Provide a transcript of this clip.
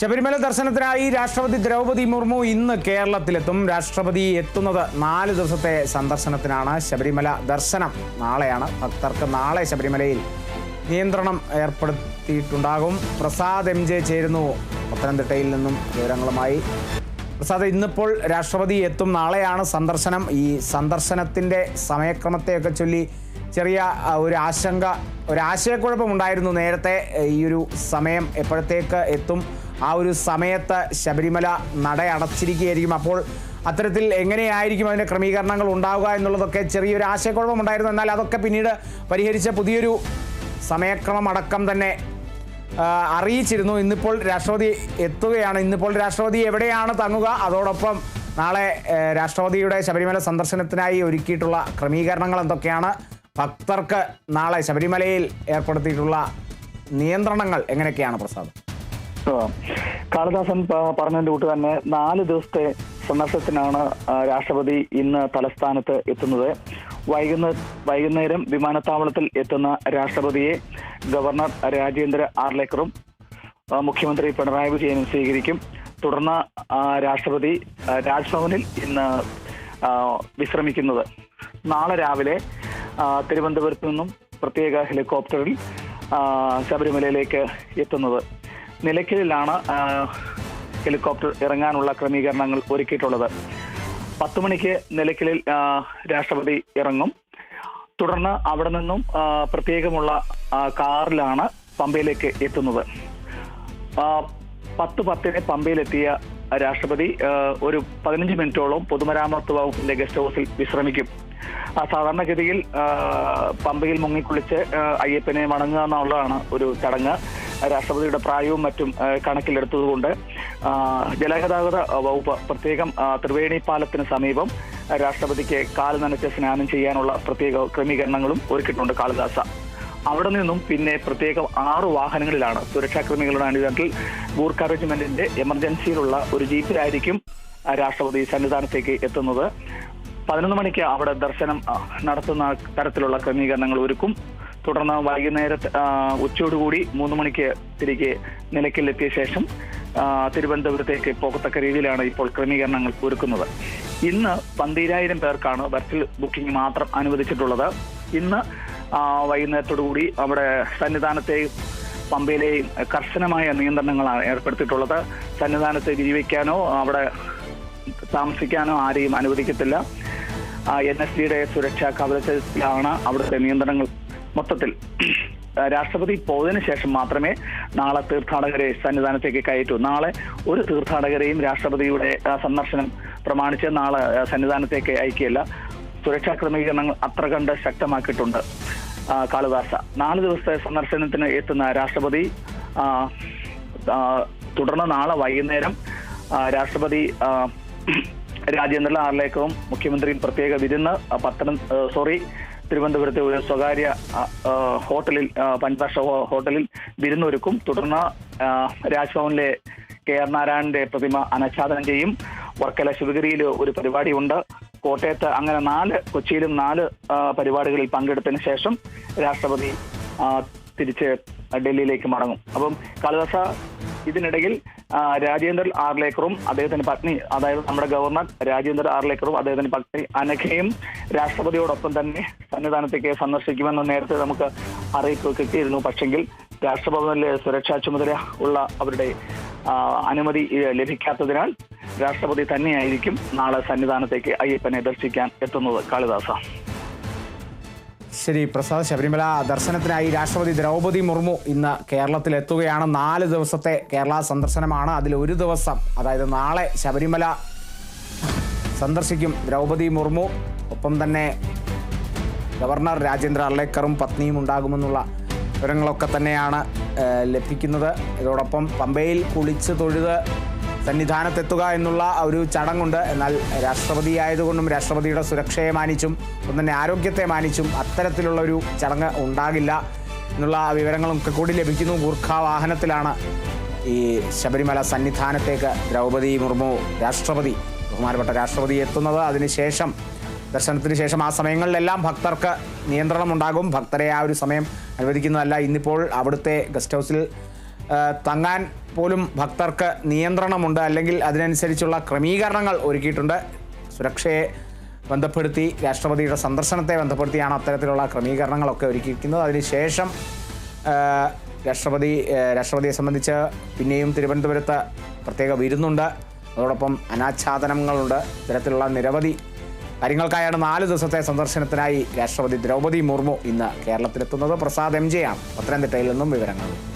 ശബരിമല ദർശനത്തിനായി രാഷ്ട്രപതി ദ്രൗപദി മുർമു ഇന്ന് കേരളത്തിലെത്തും. രാഷ്ട്രപതി എത്തുന്നത് നാല് ദിവസത്തെ സന്ദർശനത്തിനാണ്. ശബരിമല ദർശനം നാളെയാണ്. ഭക്തർക്ക് നാളെ ശബരിമലയിൽ നിയന്ത്രണം ഏർപ്പെടുത്തിയിട്ടുണ്ടാകും. പ്രസാദ് എം ജെ ചേരുന്നു. പത്തനംതിട്ടയിൽ നിന്നും വിവരങ്ങളുമായി. പ്രസാദ് ഇന്നിപ്പോൾ രാഷ്ട്രപതി എത്തും. നാളെയാണ് സന്ദർശനം. ഈ സന്ദർശനത്തിന്റെ സമയക്രമത്തെയൊക്കെ ചൊല്ലി ചെറിയ ഒരു ആശങ്ക ഒരു ആശയക്കുഴപ്പമുണ്ടായിരുന്നു നേരത്തെ. ഈ ഒരു സമയം എപ്പോഴത്തേക്ക് എത്തും? ആ ഒരു സമയത്ത് ശബരിമല നട അടച്ചിരിക്കുകയായിരിക്കും അപ്പോൾ അത്തരത്തിൽ എങ്ങനെയായിരിക്കും അതിന്റെ ക്രമീകരണങ്ങൾ ഉണ്ടാവുക എന്നുള്ളതൊക്കെ ചെറിയൊരു ആശയക്കുഴപ്പമുണ്ടായിരുന്നു. എന്നാൽ അതൊക്കെ പിന്നീട് പരിഹരിച്ച പുതിയൊരു സമയക്രമം അടക്കം തന്നെ അറിയിച്ചിരുന്നു. ഇന്നിപ്പോൾ രാഷ്ട്രപതി എത്തുകയാണ്. ഇന്നിപ്പോൾ രാഷ്ട്രപതി എവിടെയാണ് തങ്ങുക? അതോടൊപ്പം നാളെ രാഷ്ട്രപതിയുടെ ശബരിമല സന്ദർശനത്തിനായി ഒരുക്കിയിട്ടുള്ള ക്രമീകരണങ്ങൾ എന്തൊക്കെയാണ്? ഭക്തർക്ക് നാളെ ശബരിമലയിൽ ഏർപ്പെടുത്തിയിട്ടുള്ള നിയന്ത്രണങ്ങൾ എങ്ങനെയൊക്കെയാണ് പ്രസാദ്. കാളിദാസൻ പറഞ്ഞതിന്റെ കൂട്ട് തന്നെ നാല് ദിവസത്തെ സന്ദർശനത്തിനാണ് രാഷ്ട്രപതി ഇന്ന് തലസ്ഥാനത്ത് എത്തുന്നത്. വൈകുന്ന വൈകുന്നേരം വിമാനത്താവളത്തിൽ എത്തുന്ന രാഷ്ട്രപതിയെ ഗവർണർ രാജേന്ദ്ര ആർലേക്കറും മുഖ്യമന്ത്രി പിണറായി വിജയനും സ്വീകരിക്കും. തുടർന്ന് രാഷ്ട്രപതി രാജ്ഭവനിൽ ഇന്ന് വിശ്രമിക്കുന്നത്. നാളെ രാവിലെ തിരുവനന്തപുരത്ത് നിന്നും പ്രത്യേക ഹെലികോപ്റ്ററിൽ ശബരിമലയിലേക്ക് എത്തുന്നത്. നിലയ്ക്കലിലാണ് ഹെലികോപ്റ്റർ ഇറങ്ങാനുള്ള ക്രമീകരണങ്ങൾ ഒരുക്കിയിട്ടുള്ളത്. പത്ത് മണിക്ക് നിലയ്ക്കലിൽ രാഷ്ട്രപതി ഇറങ്ങും. തുടർന്ന് അവിടെ നിന്നും പ്രത്യേകമുള്ള കാറിലാണ് പമ്പയിലേക്ക് എത്തുന്നത്. പത്ത് പത്തിന് പമ്പയിലെത്തിയ രാഷ്ട്രപതി ഒരു പതിനഞ്ച് മിനിറ്റോളം പൊതുമരാമത്ത് വകുപ്പിന്റെ ഗസ്റ്റ് ഹൗസിൽ വിശ്രമിക്കും. സാധാരണഗതിയിൽ പമ്പയിൽ മുങ്ങിക്കുളിച്ച് അയ്യപ്പനെ വണങ്ങുക എന്നുള്ളതാണ് ഒരു ചടങ്ങ്. രാഷ്ട്രപതിയുടെ പ്രായവും മറ്റും കണക്കിലെടുത്തതുകൊണ്ട് ജലഗതാഗത വകുപ്പ് പ്രത്യേകം ത്രിവേണി പാലത്തിന് സമീപം രാഷ്ട്രപതിക്ക് കാൽ നനച്ച് സ്നാനം ചെയ്യാനുള്ള പ്രത്യേക ക്രമീകരണങ്ങളും ഒരുക്കിയിട്ടുണ്ട് കാളിദാസ. അവിടെ നിന്നും പിന്നെ പ്രത്യേകം ആറ് വാഹനങ്ങളിലാണ് സുരക്ഷാ ക്രമീകരണ അനുദാനത്തിൽ ഗൂർഖ റെജിമെന്റിന്റെ എമർജൻസിയിലുള്ള ഒരു ജീപ്പിലായിരിക്കും രാഷ്ട്രപതി സന്നിധാനത്തേക്ക് എത്തുന്നത്. പതിനൊന്ന് മണിക്ക് അവിടെ ദർശനം നടത്തുന്ന തരത്തിലുള്ള ക്രമീകരണങ്ങൾ ഒരുക്കും. തുടർന്ന് വൈകുന്നേരത്തെ ഉച്ചയോടുകൂടി മൂന്ന് മണിക്ക് തിരികെ നിലയ്ക്കലെത്തിയ ശേഷം തിരുവനന്തപുരത്തേക്ക് പോകത്തക്ക രീതിയിലാണ് ഇപ്പോൾ ക്രമീകരണങ്ങൾ ഒരുക്കുന്നത്. ഇന്ന് പന്തീരായിരം പേർക്കാണ് വെർച്വൽ ബുക്കിംഗ് മാത്രം അനുവദിച്ചിട്ടുള്ളത്. ഇന്ന് വൈകുന്നേരത്തോടുകൂടി അവിടെ സന്നിധാനത്തെയും പമ്പയിലെയും കർശനമായ നിയന്ത്രണങ്ങളാണ് ഏർപ്പെടുത്തിയിട്ടുള്ളത്. സന്നിധാനത്തെ ജീവിക്കാനോ അവിടെ താമസിക്കാനോ ആരെയും അനുവദിക്കത്തില്ല. എൻ എസ് ഡിയുടെ സുരക്ഷാ കവചത്തിലാണ് അവിടുത്തെ നിയന്ത്രണങ്ങൾ മൊത്തത്തിൽ. രാഷ്ട്രപതി പോയതിനു ശേഷം മാത്രമേ നാളെ തീർത്ഥാടകരെ സന്നിധാനത്തേക്ക് കയറ്റൂ. നാളെ ഒരു തീർത്ഥാടകരെയും രാഷ്ട്രപതിയുടെ സന്ദർശനം പ്രമാണിച്ച് നാളെ സന്നിധാനത്തേക്ക് അയക്കുകയല്ല. സുരക്ഷാ ക്രമീകരണങ്ങൾ അത്ര കണ്ട് ശക്തമാക്കിയിട്ടുണ്ട് കാളിദാസ. നാല് ദിവസത്തെ സന്ദർശനത്തിന് എത്തുന്ന രാഷ്ട്രപതി തുടർന്ന് നാളെ വൈകുന്നേരം രാഷ്ട്രപതി രാജേന്ദ്രൻ രാജേന്ദ്ര ആർലേക്കറും മുഖ്യമന്ത്രിയും പ്രത്യേക വിരുന്ന് പത്തനം സോറി തിരുവനന്തപുരത്തെ ഒരു സ്വകാര്യ ഹോട്ടലിൽ പഞ്ചാഷ ഹോട്ടലിൽ വിരുന്നൊരുക്കും. തുടർന്ന് രാജ്ഭവനിലെ കെ ആർ നാരായണന്റെ പ്രതിമ അനച്ഛാദനം ചെയ്യും. വർക്കല ശിവഗിരിയിൽ ഒരു പരിപാടിയുണ്ട്. കോട്ടയത്ത് അങ്ങനെ നാല് കൊച്ചിയിലും നാല് പരിപാടികളിൽ പങ്കെടുത്തതിന് ശേഷം രാഷ്ട്രപതി തിരിച്ച് ഡൽഹിയിലേക്ക് മടങ്ങും. അപ്പം കാളിദാസ ഇതിനിടയിൽ രാജേന്ദ്രൻ ആർലേക്കറും അദ്ദേഹത്തിന്റെ പത്നി അതായത് നമ്മുടെ ഗവർണർ രാജേന്ദ്ര ആർലേക്കറും അദ്ദേഹത്തിന്റെ പത്നി അനഘയും രാഷ്ട്രപതിയോടൊപ്പം തന്നെ സന്നിധാനത്തേക്ക് സന്ദർശിക്കുമെന്ന് നേരത്തെ നമുക്ക് അറിയിപ്പ് കിട്ടിയിരുന്നു. പക്ഷെങ്കിൽ രാഷ്ട്രഭവനിലെ സുരക്ഷാ ചുമതല ഉള്ള അവരുടെ അനുമതി ലഭിക്കാത്തതിനാൽ രാഷ്ട്രപതി തന്നെയായിരിക്കും നാളെ സന്നിധാനത്തേക്ക് അയ്യപ്പനെ ദർശിക്കാൻ എത്തുന്നത് കാളിദാസ. ശരി പ്രസാദ് ശബരിമല ദർശനത്തിനായി രാഷ്ട്രപതി ദ്രൗപദി മുർമു ഇന്ന് കേരളത്തിൽ എത്തുകയാണ് നാല് ദിവസത്തെ കേരള സന്ദർശനമാണ്. അതിൽ ഒരു ദിവസം അതായത് നാളെ ശബരിമല സന്ദർശിക്കും ദ്രൗപദി മുർമു. ഒപ്പം തന്നെ ഗവർണർ രാജേന്ദ്ര അള്ളേക്കറും പത്നിയും ഉണ്ടാകുമെന്നുള്ള വിവരങ്ങളൊക്കെ തന്നെയാണ് ലഭിക്കുന്നത്. ഇതോടൊപ്പം പമ്പയിൽ കുളിച്ച് തൊഴുത് സന്നിധാനത്തെത്തുക എന്നുള്ള ഒരു ചടങ്ങുണ്ട്. എന്നാൽ രാഷ്ട്രപതി ആയതുകൊണ്ടും രാഷ്ട്രപതിയുടെ സുരക്ഷയെ മാനിച്ചും ഒപ്പം തന്നെ ആരോഗ്യത്തെ മാനിച്ചും അത്തരത്തിലുള്ള ഒരു ചടങ്ങ് ഉണ്ടാകില്ല എന്നുള്ള വിവരങ്ങളൊക്കെ കൂടി ലഭിക്കുന്നു. ഗൂർഖ വാഹനത്തിലാണ് ഈ ശബരിമല സന്നിധാനത്തേക്ക് ദ്രൗപദി മുർമു രാഷ്ട്രപതി ബഹുമാനപ്പെട്ട രാഷ്ട്രപതി എത്തുന്നത്. അതിനുശേഷം ദർശനത്തിന് ശേഷം ആ സമയങ്ങളിലെല്ലാം ഭക്തർക്ക് നിയന്ത്രണം ഉണ്ടാകും ഭക്തരെ ആ ഒരു സമയം അനുവദിക്കുന്നതല്ല. ഇന്നിപ്പോൾ അവിടുത്തെ ഗസ്റ്റ് ഹൗസിൽ തങ്ങാൻ പോലും ഭക്തർക്ക് നിയന്ത്രണമുണ്ട്. അല്ലെങ്കിൽ അതിനനുസരിച്ചുള്ള ക്രമീകരണങ്ങൾ ഒരുക്കിയിട്ടുണ്ട്. സുരക്ഷയെ ബന്ധപ്പെടുത്തി രാഷ്ട്രപതിയുടെ സന്ദർശനത്തെ ബന്ധപ്പെടുത്തിയാണ് അത്തരത്തിലുള്ള ക്രമീകരണങ്ങളൊക്കെ ഒരുക്കിയിരിക്കുന്നത്. അതിനുശേഷം രാഷ്ട്രപതി രാഷ്ട്രപതിയെ സംബന്ധിച്ച് പിന്നെയും തിരുവനന്തപുരത്ത് പ്രത്യേക വിരുന്നുണ്ട്. അതോടൊപ്പം അനാച്ഛാദനങ്ങളുണ്ട്. ഇത്തരത്തിലുള്ള നിരവധി കാര്യങ്ങൾക്കായാണ് നാല് ദിവസത്തെ സന്ദർശനത്തിനായി രാഷ്ട്രപതി ദ്രൗപദി മുർമു ഇന്ന് കേരളത്തിലെത്തുന്നത്. പ്രസാദ് എം ജെ ആണ്. പത്തനംതിട്ടയിൽ നിന്നും വിവരങ്ങൾ.